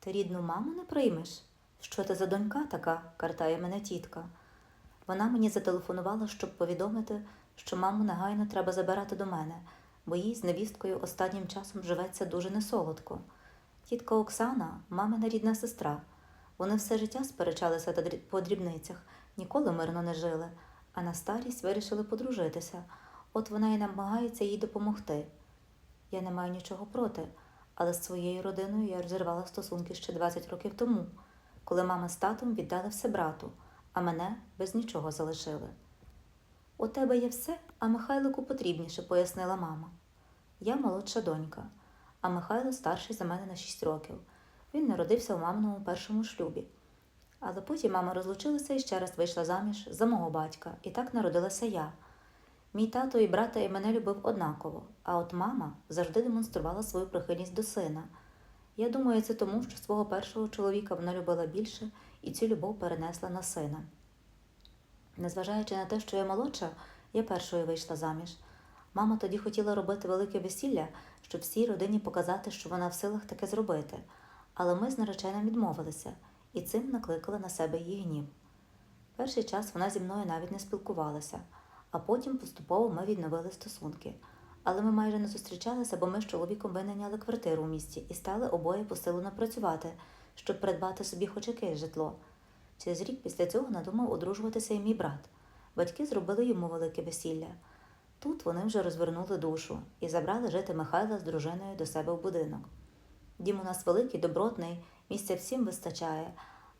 Ти рідну маму не приймеш? Що ти за донька така? картає мене тітка. Вона мені зателефонувала, щоб повідомити, що маму негайно треба забирати до мене, бо їй з невісткою останнім часом живеться дуже несолодко. Тітка Оксана, мамина рідна сестра. Вони все життя сперечалися по дрібницях, ніколи мирно не жили, а на старість вирішили подружитися. От вона і намагається їй допомогти. Я не маю нічого проти, але з своєю родиною я розірвала стосунки ще 20 років тому, коли мама з татом віддали все брату, а мене без нічого залишили. У тебе є все, а Михайлику потрібніше, пояснила мама. Я молодша донька, а Михайло старший за мене на 6 років. Він народився у маминому першому шлюбі. Але потім мама розлучилася і ще раз вийшла заміж за мого батька, і так народилася я. Мій тато і брата і мене любив однаково, а от мама завжди демонструвала свою прихильність до сина. Я думаю, це тому, що свого першого чоловіка вона любила більше і цю любов перенесла на сина. Незважаючи на те, що я молодша, я першою вийшла заміж. Мама тоді хотіла робити велике весілля, щоб всій родині показати, що вона в силах таке зробити. Але ми з нареченим відмовилися і цим накликали на себе її гнів. Перший час вона зі мною навіть не спілкувалася, а потім поступово ми відновили стосунки. Але ми майже не зустрічалися, бо ми з чоловіком винайняли квартиру у місті і стали обоє посилено працювати, щоб придбати собі хоч якесь житло. Через рік після цього надумав одружуватися і мій брат. Батьки зробили йому велике весілля. Тут вони вже розвернули душу і забрали жити Михайла з дружиною до себе в будинок. Дім у нас великий, добротний, місця всім вистачає,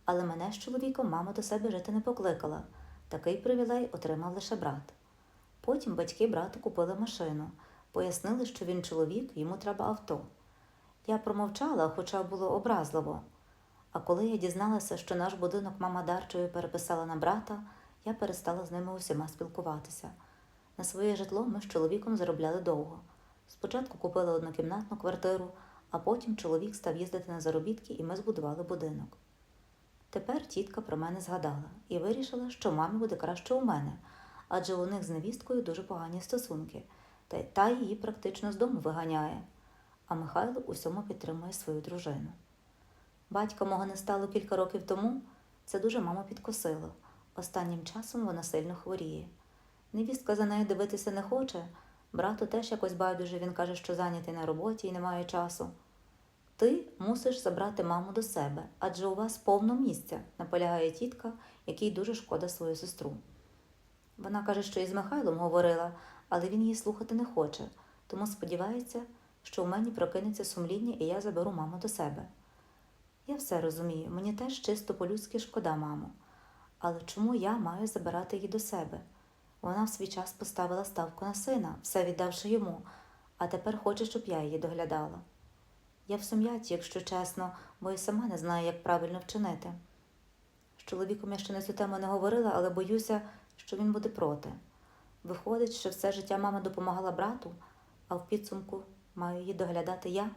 але мене з чоловіком мама до себе жити не покликала. Такий привілей отримав лише брат. Потім батьки брату купили машину, пояснили, що він чоловік, йому треба авто. Я промовчала, хоча було образливо. А коли я дізналася, що наш будинок мама Дарчою переписала на брата, я перестала з ними усіма спілкуватися. На своє житло ми з чоловіком заробляли довго. Спочатку купили однокімнатну квартиру, а потім чоловік став їздити на заробітки, і ми збудували будинок. Тепер тітка про мене згадала і вирішила, що мамі буде краще у мене, адже у них з невісткою дуже погані стосунки, та, й- та її практично з дому виганяє. А Михайло усьому підтримує свою дружину. Батька мого не стало кілька років тому, це дуже маму підкосило. Останнім часом вона сильно хворіє. Невістка за нею дивитися не хоче, брату теж якось байдуже, він каже, що зайнятий на роботі і не має часу. Ти мусиш забрати маму до себе, адже у вас повно місця, наполягає тітка, якій дуже шкода свою сестру. Вона каже, що із Михайлом говорила, але він її слухати не хоче, тому сподівається, що у мені прокинеться сумління і я заберу маму до себе. Я все розумію, мені теж чисто по-людськи шкода маму. Але чому я маю забирати її до себе? Вона в свій час поставила ставку на сина, все віддавши йому, а тепер хоче, щоб я її доглядала. Я в сум'яті, якщо чесно, бо і сама не знаю, як правильно вчинити. З чоловіком я ще на цю тему не говорила, але боюся, що він буде проти. Виходить, що все життя мама допомагала брату, а в підсумку маю її доглядати я.